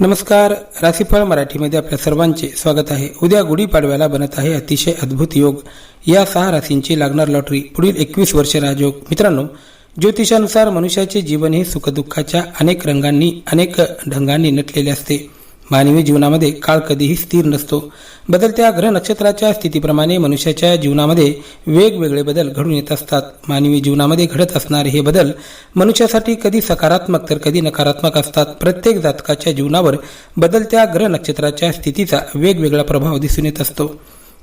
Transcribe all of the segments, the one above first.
नमस्कार राशीफळ मराठीमध्ये आपल्या सर्वांचे स्वागत आहे. उद्या गुढीपाडव्याला बनत आहे अतिशय अद्भुत योग. या सहा राशींची लागणार लॉटरी पुढील एकवीस वर्ष राजयोग. मित्रांनो ज्योतिषानुसार मनुष्याचे जीवन हे सुखदुःखाच्या अनेक रंगांनी अनेक ढंगांनी नटलेले असते. मानवी जीवनामध्ये काळ कधीही स्थिर नसतो. बदलत्या ग्रह नक्षत्राच्या स्थितीप्रमाणे मनुष्याच्या जीवनामध्ये वेगवेगळे बदल घडून येत असतात. मानवी जीवनामध्ये घडत असणारे हे बदल मनुष्यासाठी कधी सकारात्मक तर कधी नकारात्मक असतात. प्रत्येक जातकाच्या जीवनावर बदलत्या ग्रह नक्षत्राच्या स्थितीचा वेगवेगळा प्रभाव दिसून येत असतो.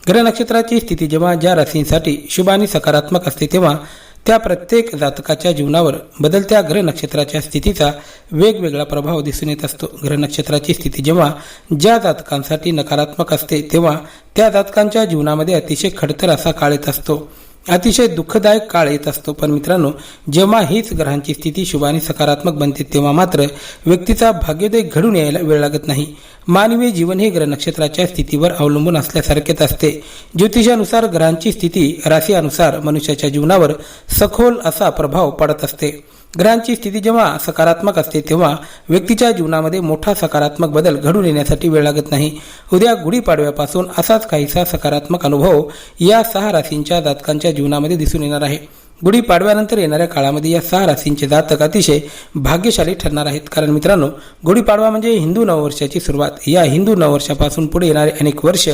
ग्रह नक्षत्राची स्थिती जेव्हा ज्या राशींसाठी शुभ आणि सकारात्मक असते तेव्हा त्या प्रत्येक जातकाच्या जीवनावर बदलत्या ग्रह नक्षत्राच्या स्थितीचा वेगवेगळा प्रभाव दिसून येत असतो. ग्रह नक्षत्राची स्थिती जेव्हा ज्या जातकांसाठी नकारात्मक असते तेव्हा त्या जातकांच्या जीवनामध्ये अतिशय खडतर असा काळ येत असतो. अतिशय दुःखदायक काळ येत असतो. पण मित्रांनो जेव्हा हीच ग्रहांची स्थिती शुभाने सकारात्मक बनते तेव्हा मात्र व्यक्तीचा भाग्योदय घडून यायला वेळ लागत नाही. मानवी जीवन हे ग्रह नक्षत्राच्या स्थितीवर अवलंबून असल्यासारखेच असते. ज्योतिषानुसार ग्रहांची स्थिती राशीनुसार मनुष्याच्या जीवनावर सखोल असा प्रभाव पडत असते. ग्रहांची स्थिती जेव्हा सकारात्मक असते तेव्हा व्यक्तीच्या जीवनामध्ये मोठा सकारात्मक बदल घडून येण्यासाठी वेळ लागत नाही. उद्या गुढीपाडव्यापासून असाच काहीसा सकारात्मक अनुभव या सहा राशींच्या जातकांच्या जीवनामध्ये दिसून येणार आहे. गुढीपाडव्यानंतर येणाऱ्या काळामध्ये या सहा राशींचे जातक अतिशय भाग्यशाली ठरणार आहेत. कारण मित्रांनो गुढीपाडवा म्हणजे हिंदू नववर्षाची सुरुवात. या हिंदू नववर्षापासून पुढे येणारे अनेक वर्ष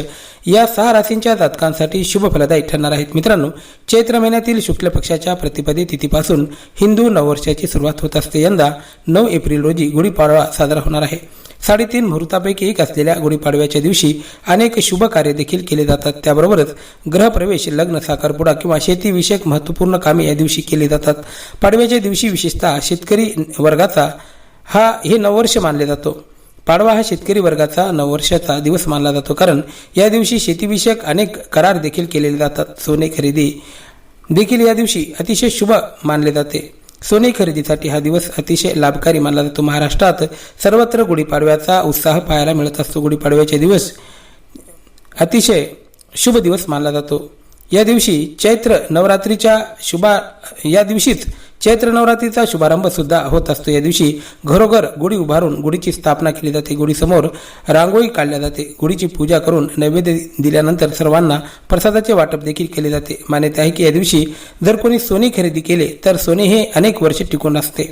या सहा राशींच्या जातकांसाठी शुभ फलदायी ठरणार आहेत. मित्रांनो चैत्र महिन्यातील शुक्ल पक्षाच्या प्रतिपदे तिथीपासून हिंदू नववर्षाची सुरुवात होत असते. यंदा नऊ एप्रिल रोजी गुढीपाडवा साजरा होणार आहे. साडेतीन मुहूर्तापैकी एक असलेल्या गुढीपाडव्याच्या दिवशी अनेक शुभ कार्य देखील केले जातात. त्याबरोबरच ग्रहप्रवेश लग्न साखरपुडा किंवा शेतीविषयक महत्त्वपूर्ण कामे या दिवशी केली जातात. पाडव्याच्या दिवशी विशेषतः शेतकरी वर्गाचा हा हे नववर्ष मानले जातो. पाडवा हा शेतकरी वर्गाचा नववर्षाचा दिवस मानला जातो कारण या दिवशी शेतीविषयक अनेक करार देखील केलेले जातात. सोने खरेदी देखील या दिवशी अतिशय शुभ मानले जाते. सोने खरेदीसाठी हा दिवस अतिशय लाभकारी मानला जातो. महाराष्ट्रात सर्वत्र गुढीपाडव्याचा उत्साह पाहायला मिळत असतो. गुढीपाडव्याचे दिवस अतिशय शुभ दिवस मानला जातो. या दिवशी चैत्र नवरात्रीच्या शुभा या दिवशीच चैत्र नवरात्रीचा शुभारंभ सुद्धा होत असतो. या दिवशी घरोघर गुढी उभारून गुढीची स्थापना केली जाते. गुढीसमोर रांगोळी काढल्या जाते. गुढीची पूजा करून नैवेद्य दिल्यानंतर सर्वांना प्रसादाचे वाटप देखील केले जाते. मान्यता आहे की या दिवशी जर कोणी सोने खरेदी केले तर सोने हे अनेक वर्षे टिकून असते.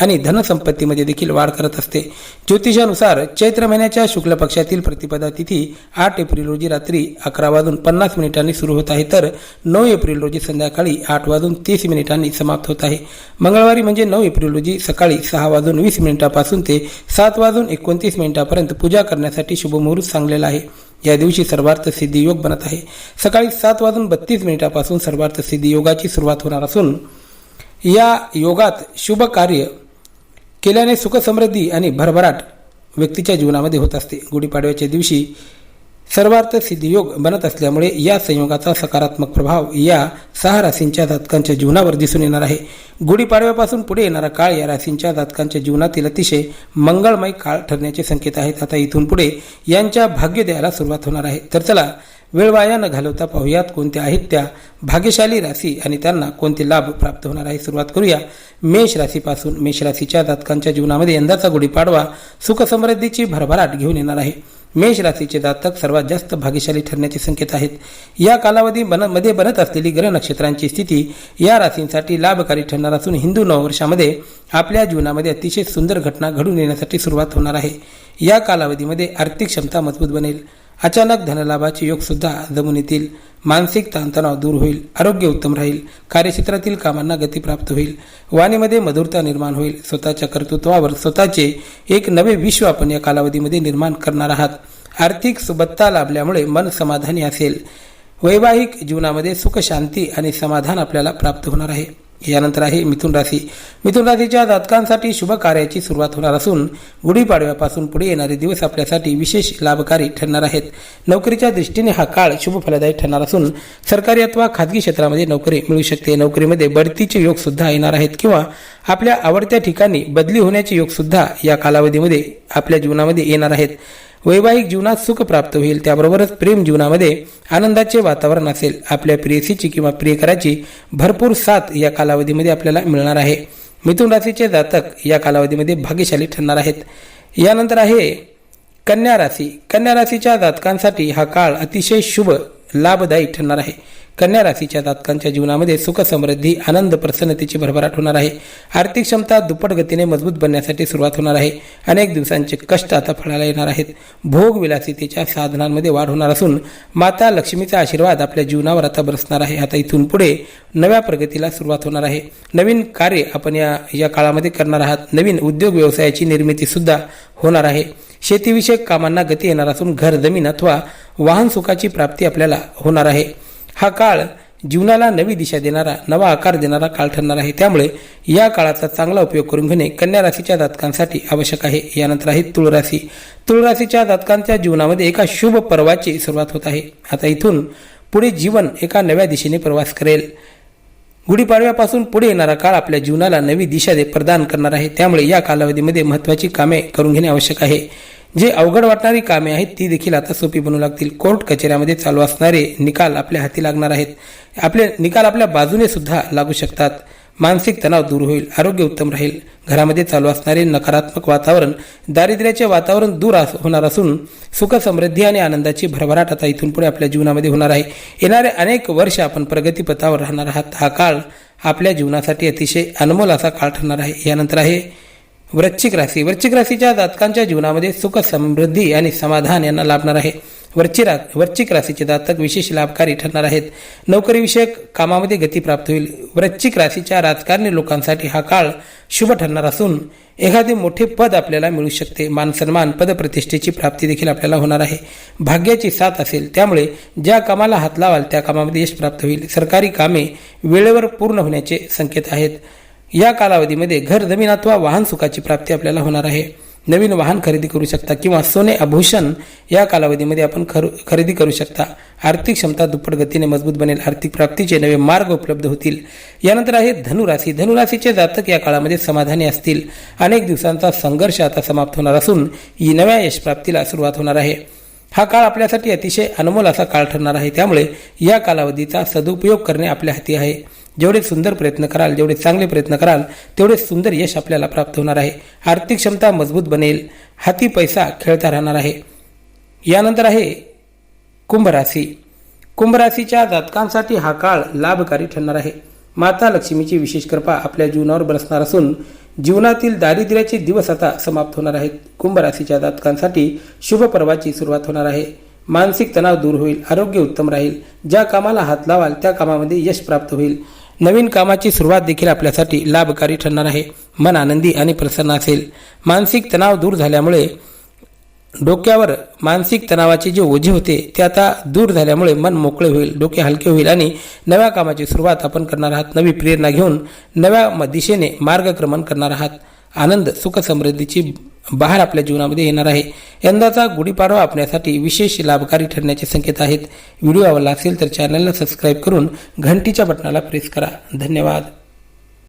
आणि धनसंपत्तीमध्ये देखील वाढ करत असते. ज्योतिषानुसार चैत्र महिन्याच्या शुक्ल पक्षातील प्रतिपदा तिथी आठ एप्रिल रोजी रात्री अकरा वाजून पन्नास मिनिटांनी सुरू होत आहे. तर नऊ एप्रिल रोजी संध्याकाळी आठ वाजून तीस मिनिटांनी समाप्त होत आहे. मंगळवारी म्हणजे नऊ एप्रिल रोजी सकाळी सहा वाजून वीस मिनिटापासून ते सात वाजून एकोणतीस मिनिटापर्यंत पूजा करण्यासाठी शुभमुहूर्त सांगलेला आहे. या दिवशी सर्वार्थ सिद्धी योग बनत आहे. सकाळी सात वाजून बत्तीस मिनिटापासून सर्वार्थ सिद्धी योगाची सुरुवात होणार असून या योगात शुभ कार्य केल्याने सुखसमृद्धी आणि भरभराट व्यक्तीच्या जीवनामध्ये होत असते. गुढीपाडव्याच्या दिवशी सर्वार्थ सिद्धियोग बनत असल्यामुळे या संयोगाचा सकारात्मक प्रभाव या सहा राशींच्या जातकांच्या जीवनावर दिसून येणार आहे. गुढीपाडव्यापासून पुढे येणारा काळ या राशींच्या जातकांच्या जीवनातील अतिशय मंगळमय काळ ठरण्याचे संकेत आहेत. आता इथून पुढे यांच्या भाग्य द्यायला सुरुवात होणार आहे. तर चला वेळ वाया न घालवता पाहुयात कोणत्या आहेत त्या. भाग्यशाली राशी आणि त्यांना कोणते लाभ प्राप्त होणार आहे सुरुवात करूया. मेष राशीपासून मेष राशीच्या जातकांच्या जीवनामध्ये यंदाचा गुढीपाडवा सुखसमृद्धीची भरभराट घेऊन येणार आहे. मेष राशीचे जातक सर्वात जास्त भाग्यशाली ठरण्याचे संकेत आहेत. या कालावधी बनमध्ये बनत असलेली ग्रह नक्षत्रांची स्थिती या राशींसाठी लाभकारी ठरणार असून हिंदू नववर्षामध्ये आपल्या जीवनामध्ये अतिशय सुंदर घटना घडून येण्यासाठी सुरुवात होणार आहे. या कालावधीमध्ये आर्थिक क्षमता मजबूत बनेल. अचानक धनलाभाचे योगसुद्धा जमून येतील मानसिक ताणतणाव दूर होईल आरोग्य उत्तम राहील कार्यक्षेत्रातील कामांना गती प्राप्त होईल वाणीमध्ये मधुरता निर्माण होईल स्वतःच्या कर्तृत्वावर स्वतःचे एक नवे विश्व आपण या कालावधीमध्ये निर्माण करणार आहात. आर्थिक सुबत्ता लाभल्यामुळे मन समाधानी असेल. वैवाहिक जीवनामध्ये सुख शांती आणि समाधान आपल्याला प्राप्त होणार आहे. यानंतर आहे मिथुन राशी. मिथुन राशीच्या जातकांसाठी शुभ कार्याची सुरुवात होणार असून गुढीपाडव्यापासून पुढे येणारे दिवस आपल्यासाठी विशेष लाभकारी ठरणार आहेत. नोकरीच्या दृष्टीने हा काळ शुभ फलदायी ठरणार असून सरकारी अथवा खाजगी क्षेत्रामध्ये नोकरी मिळू शकते. नोकरीमध्ये बढतीचे योग सुद्धा येणार आहेत किंवा आपल्या आवडत्या ठिकाणी बदली होण्याचे योग सुद्धा या कालावधीमध्ये आपल्या जीवनामध्ये येणार आहेत. वैवाहिक जीवनात सुख प्राप्त होईल त्याबरोबरच प्रेम जीवनामध्ये आनंदाचे वातावरण असेल. आपल्या प्रेयसीची किंवा प्रियकराची भरपूर साथ या कालावधीमध्ये आपल्याला मिळणार आहे. मिथुन राशीचे जातक या कालावधीमध्ये भाग्यशाली ठरणार आहेत. यानंतर आहे कन्या राशी. कन्या राशीच्या जातकांसाठी हा काळ अतिशय शुभ लाभदायी ठरणार आहे. कन्या राशीच्या जातकांच्या जीवनामध्ये सुख समृद्धी आनंद प्रसन्नतेची भरभराट होणार आहे. आर्थिक क्षमता दुप्पट गतीने मजबूत बनण्यासाठी सुरुवात होणार आहे. अनेक दिवसांचे कष्ट आता फळाला येणार आहेत. भोग विलासितेच्या साधनांमध्ये वाढ होणार असून माता लक्ष्मीचा आशीर्वाद आपल्या जीवनावर आता बरसणार आहे. आता इथून पुढे नव्या प्रगतीला सुरुवात होणार आहे. नवीन कार्य आपण या या काळामध्ये करणार आहात. नवीन उद्योग व्यवसायाची निर्मिती सुद्धा होणार आहे. शेतीविषयक कामांना गती येणार असून घर जमीन अथवा वाहन सुखाची प्राप्ती आपल्याला होणार आहे. हा काळ जीवनाला नवी दिशा देणारा नवा आकार देणारा काळ ठरणार आहे. त्यामुळे या काळाचा चांगला उपयोग करून घेणे कन्या राशीच्या जातकांसाठी आवश्यक आहे. यानंतर आहे तुळ राशी तुळ राशीच्या जातकांच्या जीवनामध्ये एका शुभ पर्वाची सुरुवात होत आहे. आता इथून पुढे जीवन एका नव्या दिशेने प्रवास करेल. गुढीपाडव्यापासून पुढे येणारा काळ आपल्या जीवनाला नवी दिशा दे प्रदान करणार आहे. त्यामुळे या कालावधीमध्ये महत्त्वाची कामे करून घेणे आवश्यक आहे. जे अवघड वाटणारी कामे आहेत ती देखील आता सोपी बनू लागतील. कोर्ट कचेऱ्यामध्ये चालू असणारे निकाल आपल्या हाती लागणार आहेत. आपले निकाल आपल्या बाजूने सुद्धा लागू शकतात. मानसिक तणाव दूर होईल आरोग्य उत्तम राहील. घरामध्ये चालू असणारे नकारात्मक वातावरण दारिद्र्याचे वातावरण दूर अस- होणार असून सुख समृद्धी आणि आनंदाची भरभराट आता इथून पुढे आपल्या जीवनामध्ये होणार आहे. येणारे अनेक वर्ष आपण प्रगतीपथावर राहणार आहात. हा काळ आपल्या जीवनासाठी अतिशय अनमोल असा काळ ठरणार आहे. यानंतर आहे वृश्चिक राशी. वृश्चिक राशीच्या जातकांच्या जीवनामध्ये सुख समृद्धी आणि समाधान यांना लाभणार आहे. वृश्चिक वृश्चिक राशीचे जातक विशेष लाभकारी ठरणार आहेत. नोकरीविषयक कामामध्ये गती प्राप्त होईल. वृश्चिक राशीच्या राजकारणी लोकांसाठी हा काळ शुभ ठरणार असून एखादे मोठे पद आपल्याला मिळू शकते. मानसन्मान पदप्रतिष्ठेची प्राप्ती देखील आपल्याला होणार आहे. भाग्याची साथ असेल त्यामुळे ज्या कामाला हात लावाल त्या कामामध्ये यश प्राप्त होईल. सरकारी कामे वेळेवर पूर्ण होण्याचे संकेत आहेत. या कालावधीमध्ये घर जमीन अथवा वाहन सुखाची प्राप्ती आपल्याला होणार आहे. नवीन वाहन खरेदी करू शकता किंवा सोने आभूषण या कालावधीमध्ये आपण खर खरेदी करू शकता. आर्थिक क्षमता दुप्पट गतीने मजबूत बनेल. आर्थिक प्राप्तीचे नवे मार्ग उपलब्ध होतील. यानंतर आहे धनुराशी. धनुराशीचे जातक या काळामध्ये समाधानी असतील. अनेक दिवसांचा संघर्ष आता समाप्त होणार असून ही नव्या यशप्राप्तीला सुरुवात होणार आहे. हा काळ आपल्यासाठी अतिशय अनमोल असा काळ ठरणार आहे. त्यामुळे या कालावधीचा सदुपयोग करणे आपल्या हाती आहे. जेवढे सुंदर प्रयत्न कराल जेवढे चांगले प्रयत्न कराल तेवढे सुंदर यश आपल्याला प्राप्त होणार आहे. आर्थिक क्षमता मजबूत बनेल हाती पैसा खेळता राहणार आहे. यानंतर आहे कुंभराशी. कुंभराशीच्या जातकांसाठी हा काळ लाभकारी ठरणार आहे. माता लक्ष्मीची विशेष कृपा आपल्या जीवनावर बरसणार असून जीवनातील दारिद्र्याचे दिवस आता समाप्त होणार आहेत. कुंभराशीच्या जातकांसाठी शुभ पर्वाची सुरुवात होणार आहे. मानसिक तणाव दूर होईल आरोग्य उत्तम राहील. ज्या कामाला हात लावाल त्या कामामध्ये यश प्राप्त होईल. नवीन कामाची सुरुवात देखील आपल्यासाठी लाभकारी ठरणार आहे. मन आनंदी आणि प्रसन्न असेल. मानसिक तणाव दूर झाल्यामुळे डोक्यावर मानसिक तणावाचे जे ओझे होते ते आता दूर झाल्यामुळे मन मोकळे होईल डोके हलके होईल आणि नव्या कामाची सुरुवात आपण करणार आहात. नवी प्रेरणा घेऊन नव्या म- दिशेने मार्गक्रमण करणार आहात. आनंद सुखसमृद्धीची बहार आपल्या जीवनामध्ये येणार आहे. यंदाचा गुढीपाडवा आपल्यासाठी विशेष लाभकारी ठरण्याचे संकेत आहेत. व्हिडिओ आवडला असेल तर चॅनलला सबस्क्राईब करून घंटीच्या बटनाला प्रेस करा. धन्यवाद.